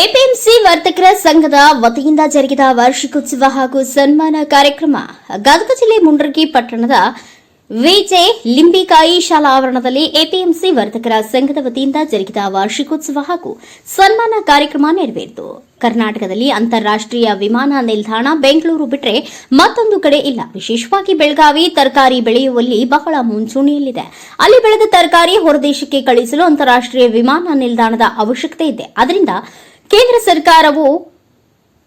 APMC ವರ್ತಕರ ಸಂಘದ ವತಿಯಿಂದ ಜರುಗಿದ ವಾರ್ಷಿಕೋತ್ಸವ ಹಾಗೂ ಸನ್ಮಾನ ಕಾರ್ಯಕ್ರಮ ಗದಗ ಜಿಲ್ಲೆ ಮುಂಡ್ರಗಿ ಪಟ್ಟಣದ ವಿಜೆ ಲಿಂಬಿಕಾಯಿ ಶಾಲಾ ಆವರಣದಲ್ಲಿ ಎಪಿಎಂಸಿ ವರ್ತಕರ ಸಂಘದ ವತಿಯಿಂದ ಜರುಗಿದ ವಾರ್ಷಿಕೋತ್ಸವ ಹಾಗೂ ಸನ್ಮಾನ ಕಾರ್ಯಕ್ರಮ ನೆರವೇರಿತು. ಕರ್ನಾಟಕದಲ್ಲಿ ಅಂತಾರಾಷ್ಟೀಯ ವಿಮಾನ ನಿಲ್ದಾಣ ಬೆಂಗಳೂರು ಬಿಟ್ಟರೆ ಮತ್ತೊಂದು ಕಡೆ ಇಲ್ಲ. ವಿಶೇಷವಾಗಿ ಬೆಳಗಾವಿ, ತರಕಾರಿ ಬೆಳೆಯುವಲ್ಲಿ ಬಹಳ ಮುಂಚೂಣಿಯಲ್ಲಿದೆ. ಅಲ್ಲಿ ಬೆಳೆದ ತರಕಾರಿ ಹೊರದೇಶಕ್ಕೆ ಕಳುಹಿಸಲು ಅಂತಾರಾಷ್ಟೀಯ ವಿಮಾನ ನಿಲ್ದಾಣದ ಅವಶ್ಯಕತೆ ಇದೆ. ಅದರಿಂದ ಕೇಂದ್ರ ಸರ್ಕಾರವು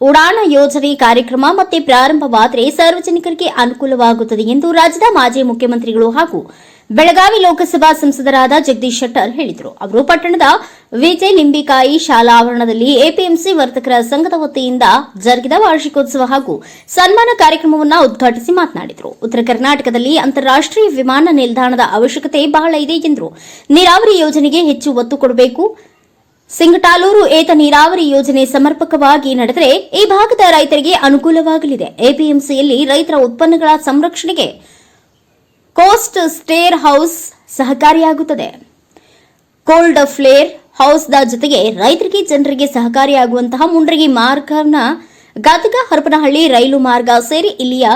ಉಡಾಣ ಯೋಜನೆ ಕಾರ್ಯಕ್ರಮ ಮತ್ತೆ ಪ್ರಾರಂಭವಾದರೆ ಸಾರ್ವಜನಿಕರಿಗೆ ಅನುಕೂಲವಾಗುತ್ತದೆ ಎಂದು ರಾಜ್ಯದ ಮಾಜಿ ಮುಖ್ಯಮಂತ್ರಿಗಳು ಹಾಗೂ ಬೆಳಗಾವಿ ಲೋಕಸಭಾ ಸಂಸದರಾದ ಜಗದೀಶ್ ಶೆಟ್ಟರ್ ಹೇಳಿದರು. ಅವರು ಪಟ್ಟಣದ ವಿಜಯ್ ಲಿಂಬಿಕಾಯಿ ಶಾಲಾ ಆವರಣದಲ್ಲಿ ಎಪಿಎಂಸಿ ವರ್ತಕರ ಸಂಘದ ವತಿಯಿಂದ ಜರುಗಿದ ವಾರ್ಷಿಕೋತ್ಸವ ಹಾಗೂ ಸನ್ಮಾನ ಕಾರ್ಯಕ್ರಮವನ್ನು ಉದ್ಘಾಟಿಸಿ ಮಾತನಾಡಿದರು. ಉತ್ತರ ಕರ್ನಾಟಕದಲ್ಲಿ ಅಂತಾರಾಷ್ಟೀಯ ವಿಮಾನ ನಿಲ್ದಾಣದ ಅವಶ್ಯಕತೆ ಬಹಳ ಇದೆ ಎಂದರು. ನೀರಾವರಿ ಯೋಜನೆಗೆ ಹೆಚ್ಚು ಒತ್ತು ಕೊಡಬೇಕು. ಸಿಂಗಟಾಲೂರು ಏತ ನೀರಾವರಿ ಯೋಜನೆ ಸಮರ್ಪಕವಾಗಿ ನಡೆದರೆ ಈ ಭಾಗದ ರೈತರಿಗೆ ಅನುಕೂಲವಾಗಲಿದೆ. ಎಪಿಎಂಸಿಯಲ್ಲಿ ರೈತರ ಉತ್ಪನ್ನಗಳ ಸಂರಕ್ಷಣೆಗೆ ಕೋಸ್ಟ್ ಸ್ಟೇರ್ ಹೌಸ್ ಸಹಕಾರಿಯಾಗುತ್ತದೆ. ಕೋಲ್ಡ್ ಫ್ಲೇರ್ ಹೌಸ್ದ ಜೊತೆಗೆ ರೈತರಿಗೆ ಜನರಿಗೆ ಸಹಕಾರಿಯಾಗುವಂತಹ ಮುಂಡ್ರಗಿ ಮಾರ್ಗನ ಗದಗ ಹರಪನಹಳ್ಳಿ ರೈಲು ಮಾರ್ಗ ಸೇರಿ ಇಲ್ಲಿಯ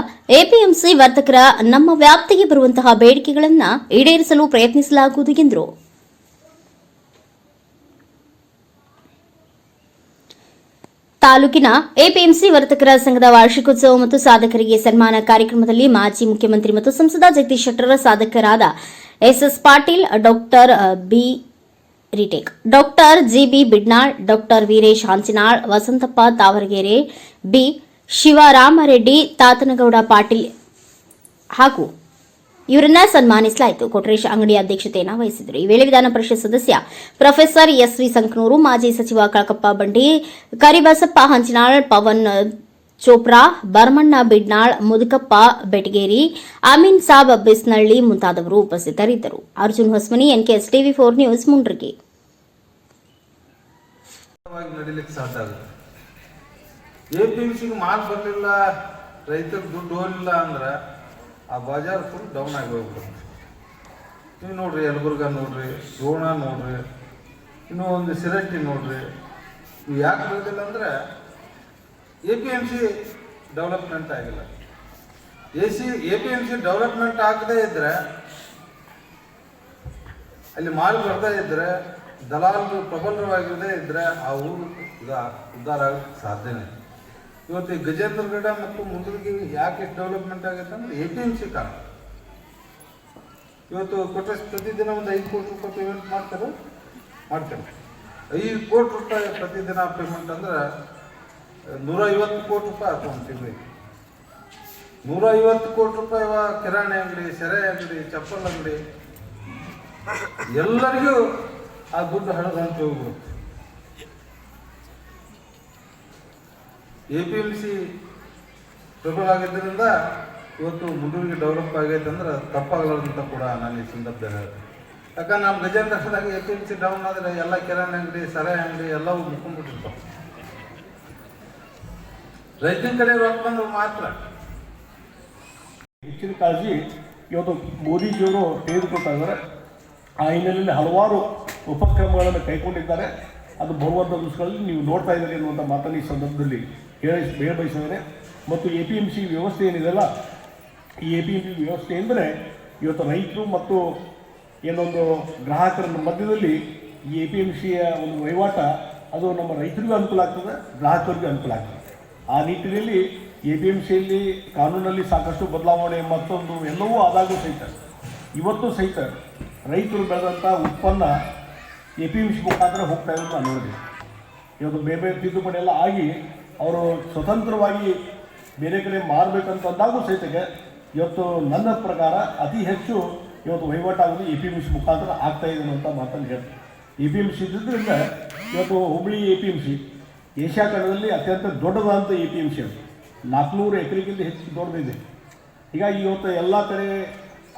ಎಪಿಎಂಸಿ ವರ್ತಕರ ನಮ್ಮ ವ್ಯಾಪ್ತಿಗೆ ಬರುವಂತಹ ಬೇಡಿಕೆಗಳನ್ನು ಈಡೇರಿಸಲು ಪ್ರಯತ್ನಿಸಲಾಗುವುದು ಎಂದರು. ತಾಲೂಕಿನ ಎಪಿಎಂಸಿ ವರ್ತಕರ ಸಂಘದ ವಾರ್ಷಿಕೋತ್ಸವ ಮತ್ತು ಸಾಧಕರಿಗೆ ಸನ್ಮಾನ ಕಾರ್ಯಕ್ರಮದಲ್ಲಿ ಮಾಜಿ ಮುಖ್ಯಮಂತ್ರಿ ಮತ್ತು ಸಂಸದ Jagadish Shettar ಸಾಧಕರಾದ S S Patil, doctor B, retake, doctor G B Bidnal, doctor Veeresh Hanchinal, Vasanthappa Tavaragere, B Shivaramareddy, Tatanagouda Patil ಹಾಗೂ ಇವರನ್ನ ಸನ್ಮಾನಿಸಲಾಯಿತು. ಕೊಟ್ರೇಶ್ ಅಂಗಡಿ ಅಧ್ಯಕ್ಷತೆಯನ್ನು ವಹಿಸಿದರು ಈ ವೇಳೆ ವಿಧಾನ ಪರಿಷತ್ ಸದಸ್ಯ ಪ್ರೊಫೆಸರ್ ಎಸ್ ವಿ ಸಂಕನೂರು, ಮಾಜಿ ಸಚಿವ ಕಳಕಪ್ಪ ಬಂಡಿ, ಕರಿಬಸಪ್ಪ ಹಂಚನಾಳ್, ಪವನ್ ಚೋಪ್ರಾ, ಬರ್ಮಣ್ಣ ಬಿಡ್ನಾಳ್, ಮುದುಕಪ್ಪ ಬೆಟಗೇರಿ, ಅಮೀನ್ ಸಾಬ್ ಬಿಸ್ನಳ್ಳಿ ಮುಂತಾದವರು ಉಪಸ್ಥಿತರಿದ್ದರು. Arjun Hosmani, NKS TV four news ಮುಂಡ್ರಿಗೆ. ವಾಗಿ ಮಾತು ಬರಲಿಲ್ಲ ದುಡ್ಡು ಹೋಗಲಿಲ್ಲ ಅಂದ್ರೆ ಆ ಬಜಾರ್ ಫುಲ್ ಡೌನ್ ಆಗಿ ಹೋಗ್ಬಿಡುತ್ತೆ. ನೀವು ನೋಡ್ರಿ ಯಲಬುರ್ಗ ನೋಡ್ರಿ ರೋಣ ನೋಡ್ರಿ, ಇನ್ನೂ ಒಂದು ಸಿರಟ್ಟಿ ನೋಡ್ರಿ. ಇವು ಯಾಕೆ ಬರೋದಿಲ್ಲ ಅಂದ್ರೆ A P M C development ಆಗಿಲ್ಲ. A C A P M C development ಆಗದೇ ಇದ್ದರೆ ಅಲ್ಲಿ ಮಾಲ್ ಬರ್ತಾ ಇದ್ರೆ ದಲಾಲ್ ಪ್ರಬಲವಾಗಿರದೇ ಇದ್ದರೆ ಆ ಊರು ಉದಾ ಉದ್ಧಾರ ಆಗಕ್ಕೆ ಸಾಧ್ಯನೇ. ಇವತ್ತು ಗಜೇಂದ್ರಗಡ ಮತ್ತು ಮುಂದರ್ಗಿ ಯಾಕೆ ಡೆವಲಪ್ಮೆಂಟ್ ಆಗೈತೆ ಅಂದ್ರೆ ಎ ಪಿ ಸಿ ಕಾರಣ ಇವತ್ತು ಕೊಟ್ಟರೆ ಪ್ರತಿದಿನ ಒಂದು ಐದು ಕೋಟಿ ರೂಪಾಯಿ ಪೇಮೆಂಟ್ ಮಾಡ್ತಾರೆ ಮಾಡ್ತಾರೆ. ಐದು ಕೋಟಿ ರೂಪಾಯಿ ಪ್ರತಿದಿನ ಪೇಮೆಂಟ್ ಅಂದ್ರೆ ನೂರ ಐವತ್ತು ಕೋಟಿ ರೂಪಾಯಿ ಆಯ್ತು ಒಂದು ತಿಂಗಳಿಗೆ. ನೂರ ಐವತ್ತು ಕೋಟಿ ರೂಪಾಯಿ ಕಿರಾಣಿ ಅಂಗಡಿ, ಸೆರೆ ಅಂಗಡಿ, ಚಪ್ಪಲ್ ಅಂಗಡಿ, ಎಲ್ಲರಿಗೂ ಆ ದುಡ್ಡು ಹಣದ ಹೋಗ್ಬಿಡುತ್ತೆ ಎ ಪಿ ಎಂ ಸಿ ಪ್ರಬಲ ಆಗಿದ್ದರಿಂದ ಇವತ್ತು ಮುಂದೂರಿಗೆ ಡೆವಲಪ್ ಆಗೈತೆ ಅಂದ್ರೆ ತಪ್ಪಾಗಲಾರ್ದಂತ ಕೂಡ ನಾನು ಈ ಸಂದರ್ಭದಲ್ಲಿ ಯಾಕಂದ್ರೆ ನಮ್ಮ ಗಜೇಂದ್ರದಾಗ A P M C down ಆದರೆ ಎಲ್ಲ ಕಿರಾಣಿ ಅಂಗಡಿ, ಸರ ಅಂಗಡಿ ಎಲ್ಲವೂ ಮುಕ್ಕೊಂಡ್ಬಿಟ್ಟಿರ್ತಾವೆ ರೈತನ ಕಡೆ ರೊಕ್ಕ ಬಂದ್ರೆ ಮಾತ್ರ. ಹೆಚ್ಚಿನ ಕಾಳಜಿ ಇವತ್ತು ಮೋದಿಜಿಯವರು ತೆಗೆದುಕೊಳ್ತಾ ಇದ್ದಾರೆ. ಆ ಹಿನ್ನೆಲೆಯಲ್ಲಿ ಹಲವಾರು ಉಪಕ್ರಮಗಳನ್ನು ಕೈಗೊಂಡಿದ್ದಾರೆ. ಅದು ಬರುವಂಥ ದಿವಸಗಳಲ್ಲಿ ನೀವು ನೋಡ್ತಾ ಇದ್ದೀರಿ ಅನ್ನುವಂಥ ಮಾತನ್ನು ಈ ಸಂದರ್ಭದಲ್ಲಿ ಹೇಳಿ ಹೇಳ ಬಯಸಿದ್ದಾರೆ. ಮತ್ತು ಎ ಪಿ ಎಂ ಸಿ ವ್ಯವಸ್ಥೆ ಏನಿದೆಯಲ್ಲ, ಈ ಎ ಪಿ ಎಂ ಸಿ ವ್ಯವಸ್ಥೆ ಎಂದರೆ ಇವತ್ತು ರೈತರು ಮತ್ತು ಏನೊಂದು ಗ್ರಾಹಕರ ಮಧ್ಯದಲ್ಲಿ ಈ ಎ ಪಿ ಎಂ ಸಿಯ ಒಂದು ವಹಿವಾಟ, ಅದು ನಮ್ಮ ರೈತರಿಗೂ ಅನುಕೂಲ ಆಗ್ತದೆ, ಗ್ರಾಹಕರಿಗೂ ಅನುಕೂಲ ಆಗ್ತದೆ. ಆ ನಿಟ್ಟಿನಲ್ಲಿ ಎ ಪಿ ಎಂ ಸಿಯಲ್ಲಿ ಕಾನೂನಲ್ಲಿ ಸಾಕಷ್ಟು ಬದಲಾವಣೆ ಮತ್ತೊಂದು ಎಲ್ಲವೂ ಆದಾಗೂ ಸಹಿತ, ಇವತ್ತು ಸಹಿತ ರೈತರು ಬೆಳೆದಂಥ ಉತ್ಪನ್ನ ಎ ಪಿ ಸಿ ಮುಖಾಂತರ ಹೋಗ್ತಾ ಇರೋದು ನಾನು ನೋಡಿದೆ. ಇವತ್ತು ಬೇರೆ ಬೇರೆ ತಿದ್ದುಪಡಿ ಎಲ್ಲ ಆಗಿ ಅವರು ಸ್ವತಂತ್ರವಾಗಿ ಬೇರೆ ಕಡೆ ಮಾರಬೇಕಂತ ಅಂದಾಗೂ ಸಹಿತಗೆ ಇವತ್ತು ನನ್ನ ಪ್ರಕಾರ ಅತಿ ಹೆಚ್ಚು ಇವತ್ತು ವಹಿವಾಟಾಗೋದು ಎ ಪಿ ಎಂ ಸಿ ಮುಖಾಂತರ ಆಗ್ತಾ ಇದೆ ಅಂತ ಮಾತನ್ನು ಹೇಳ್ತೀನಿ. ಎ ಪಿ ಎಂ ಸಿ ಇದ್ದಿದ್ದರಿಂದ ಇವತ್ತು Hubballi A P M C Asia ಖಂಡದಲ್ಲಿ ಅತ್ಯಂತ ದೊಡ್ಡದಾದಂಥ ಎ ಪಿ ಎಂ ಸಿ ಅದು. ನಾಲ್ಕುನೂರು ಎಕರೆಗಿಂತ ಹೆಚ್ಚು ದೊಡ್ಡದಿದೆ. ಹೀಗಾಗಿ ಇವತ್ತು ಎಲ್ಲ ಕಡೆ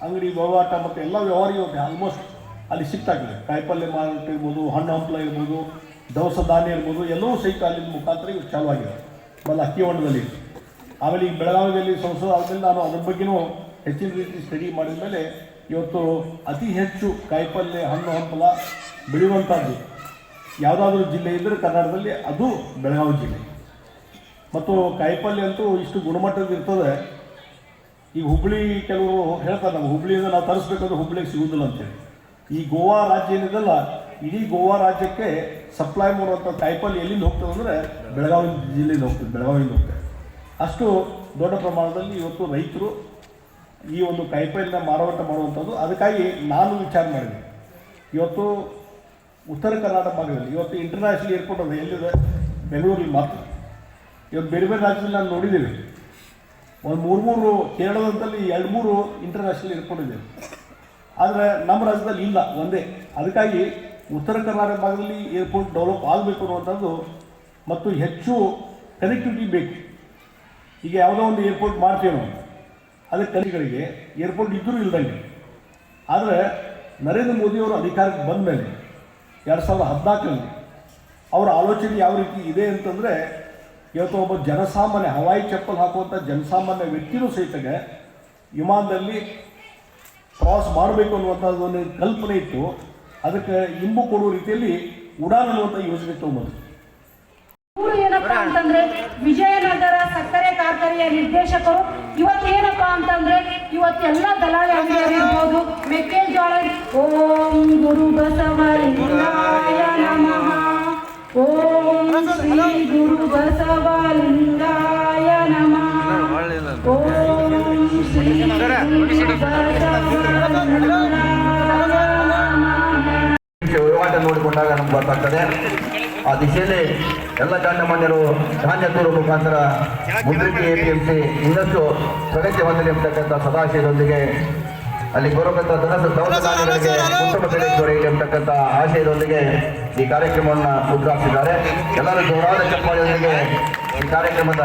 ಅಂಗಡಿ ವಹಿವಾಟ ಮತ್ತು ಎಲ್ಲ ವ್ಯವಹಾರ ಇವತ್ತು ಆಲ್ಮೋಸ್ಟ್ ಅಲ್ಲಿ ಸಿಗ್ತಾಗಿದೆ ಕಾಯಿಪಲ್ಯ ಮಾರಾಟ ಇರ್ಬೋದು, ಹಣ್ಣು ಹಂಪಲ ಇರ್ಬೋದು, ದವಸ ಧಾನ್ಯ ಇರ್ಬೋದು, ಎಲ್ಲವೂ ಸಹಿತ ಅಲ್ಲಿ ಮುಖಾಂತರ ಇವು ಚಾಲೂ ಆಗಿದೆ ಬಲ್ಲ ಅಕ್ಕಿ ಹೊಂಡದಲ್ಲಿ. ಆಮೇಲೆ ಈ ಬೆಳಗಾವಿಯಲ್ಲಿ ಸಂಸದ ಆದಮೇಲೆ ನಾನು ಅದ್ರ ಬಗ್ಗೆನೂ ಹೆಚ್ಚಿನ ರೀತಿ ಸ್ಟಡಿ ಮಾಡಿದ ಮೇಲೆ ಇವತ್ತು ಅತಿ ಹೆಚ್ಚು ಕಾಯಿಪಲ್ಯ ಹಣ್ಣು ಹಂಪಲ ಬೆಳೆಯುವಂಥದ್ದು ಯಾವುದಾದ್ರೂ ಜಿಲ್ಲೆ ಇದ್ದರೆ ಕರ್ನಾಟಕದಲ್ಲಿ ಅದು ಬೆಳಗಾವಿ ಜಿಲ್ಲೆ. ಮತ್ತು ಕಾಯಿಪಲ್ಯ ಅಂತೂ ಇಷ್ಟು ಗುಣಮಟ್ಟದ ಇರ್ತದೆ. ಈಗ ಹುಬ್ಳಿ ಕೆಲವರು ಹೇಳ್ತಾರೆ ನಾವು ಹುಬ್ಬಳ್ಳಿಯಿಂದ ನಾವು ತರಿಸ್ಬೇಕಾದ್ರೆ ಹುಬ್ಳಿಗೆ ಸಿಗುವುದಿಲ್ಲ ಅಂತೇಳಿ. ಈ ಗೋವಾ ರಾಜ್ಯ ಏನಿದೆಲ್ಲ ಇಡೀ ಗೋವಾ ರಾಜ್ಯಕ್ಕೆ ಸಪ್ಲೈ ಮಾಡುವಂಥ ಟೈಪಲ್ಲಿ ಎಲ್ಲಿಂದ ಹೋಗ್ತದೆ ಅಂದರೆ ಬೆಳಗಾವಿ ಜಿಲ್ಲೆಯಿಂದ ಹೋಗ್ತದೆ, ಬೆಳಗಾವಿಯಿಂದ ಹೋಗ್ತದೆ. ಅಷ್ಟು ದೊಡ್ಡ ಪ್ರಮಾಣದಲ್ಲಿ ಇವತ್ತು ರೈತರು ಈ ಒಂದು ಕಾಯಿಪಲ್ಯನ ಮಾರಾಟ ಮಾಡುವಂಥದ್ದು ಅದಕ್ಕಾಗಿ ನಾನು ವಿಚಾರ ಮಾಡಿದೆ. ಇವತ್ತು ಉತ್ತರ ಕರ್ನಾಟಕ ಭಾಗದಲ್ಲಿ, ಇವತ್ತು ಇಂಟರ್ನ್ಯಾಷನಲ್ ಏರ್ಪೋರ್ಟ್ ಅದು ಎಲ್ಲಿದೆ? ಬೆಂಗಳೂರಲ್ಲಿ ಮಾತ್ರ. ಇವತ್ತು ಬೇರೆ ಬೇರೆ ರಾಜ್ಯದಲ್ಲಿ ನಾನು ನೋಡಿದ್ದೀವಿ. ಒಂದು ಮೂರು ಮೂರು ಕೇರಳದಂತಲ್ಲಿ ಎರಡು ಮೂರು ಇಂಟರ್ನ್ಯಾಷನಲ್ ಏರ್ಪೋರ್ಟ್ ಇದೆ. ಆದರೆ ನಮ್ಮ ರಾಜ್ಯದಲ್ಲಿ ಇಲ್ಲ, ಒಂದೇ. ಅದಕ್ಕಾಗಿ ಉತ್ತರ ಕರ್ನಾಟಕ ಭಾಗದಲ್ಲಿ ಏರ್ಪೋರ್ಟ್ ಡೆವಲಪ್ ಆಗಬೇಕು ಅನ್ನುವಂಥದ್ದು ಮತ್ತು ಹೆಚ್ಚು ಕನೆಕ್ಟಿವಿಟಿ ಬೇಕು. ಈಗ ಯಾವುದೋ ಒಂದು ಏರ್ಪೋರ್ಟ್ ಮಾಡ್ತೀವಿ ನಾವು. ಅದಕ್ಕೆ ಕಲಿಗಳಿಗೆ ಏರ್ಪೋರ್ಟ್ ಇದ್ದರೂ ಇಲ್ದಂಗೆ. ಆದರೆ ನರೇಂದ್ರ ಮೋದಿಯವರು ಅಧಿಕಾರಕ್ಕೆ ಬಂದ ಮೇಲೆ ಎರಡು ಸಾವಿರದ ಹದಿನಾಲ್ಕರಲ್ಲಿ ಅವರ ಆಲೋಚನೆ ಯಾವ ರೀತಿ ಇದೆ ಅಂತಂದರೆ ಇವತ್ತು ಒಬ್ಬ ಜನಸಾಮಾನ್ಯ ಹವಾಯಿ ಚಪ್ಪಲ್ ಹಾಕುವಂಥ ಜನಸಾಮಾನ್ಯ ವ್ಯಕ್ತಿಯೂ ಸಹಿತಗೆ ವಿಮಾನದಲ್ಲಿ ಪ್ರವಾಸ ಮಾಡಬೇಕು ಅನ್ನುವಂಥದ್ದು ಒಂದು ಕಲ್ಪನೆ ಇತ್ತು. ಅದಕ್ಕೆ ಇಂಬು ಕೊಡುವ ರೀತಿಯಲ್ಲಿ ಉಡಾನ್ ಅನ್ನುವಂಥ ಯೋಜನೆ ಇವರು ಏನಪ್ಪಾ ಅಂತಂದ್ರೆ ವಿಜಯನಗರ ಸಕ್ಕರೆ ಕಾರ್ಖಾನೆಯ ನಿರ್ದೇಶಕರು ಇವತ್ತೇನಪ್ಪ ಅಂತಂದ್ರೆ ಇವತ್ತೆಲ್ಲ ದಲಾಳಿ ಅಂಗಡಿಯವರು ಇರ್ಬೋದು. ಮೆಕ್ಕೆಜೋಳ ಓಂ ಗುರು ಬಸವಲಿಂಗಾಯ ನಮಃ. ಓಂ ಶ್ರೀ ಗುರು ಬಸವಲಿಂಗಾಯ ವಹಿವಾಟ ನೋಡಿಕೊಂಡಾಗ ನಮ್ಗೆ ಗೊತ್ತಾಗ್ತದೆ. ಆ ದಿಶೆಯಲ್ಲಿ ಎಲ್ಲ ಗಣ್ಯಮಾನ್ಯರು ಧಾನ್ಯ ತೋರುವ ಮುಖಾಂತರ ಮುಂದಕ್ಕೆ ಎ ಪಿ ಎಂ ಸಿ ಇನ್ನಷ್ಟು ಪ್ರಗತಿ ಹೊಂದಲಿ ಎಂಬತಕ್ಕಂಥ ಸದಾಶಯದೊಂದಿಗೆ. ಅಲ್ಲಿ ಬರಬೇಕಂತ ದನಸ ದವಸ ಧಾನ್ಯಗಳಿಗೆ ಉತ್ತಮ ಬೆಲೆ ದೊರೆಯಲಿ ಎಂಬತಕ್ಕಂಥ ಆಶಯದೊಂದಿಗೆ ಈ ಕಾರ್ಯಕ್ರಮವನ್ನು ಉದ್ಘಾಟಿಸಿದ್ದಾರೆ. ಎಲ್ಲರೂ ಜೋರಾದ ಚಪ್ಪಾಳೆಯೊಂದಿಗೆ ಈ ಕಾರ್ಯಕ್ರಮದ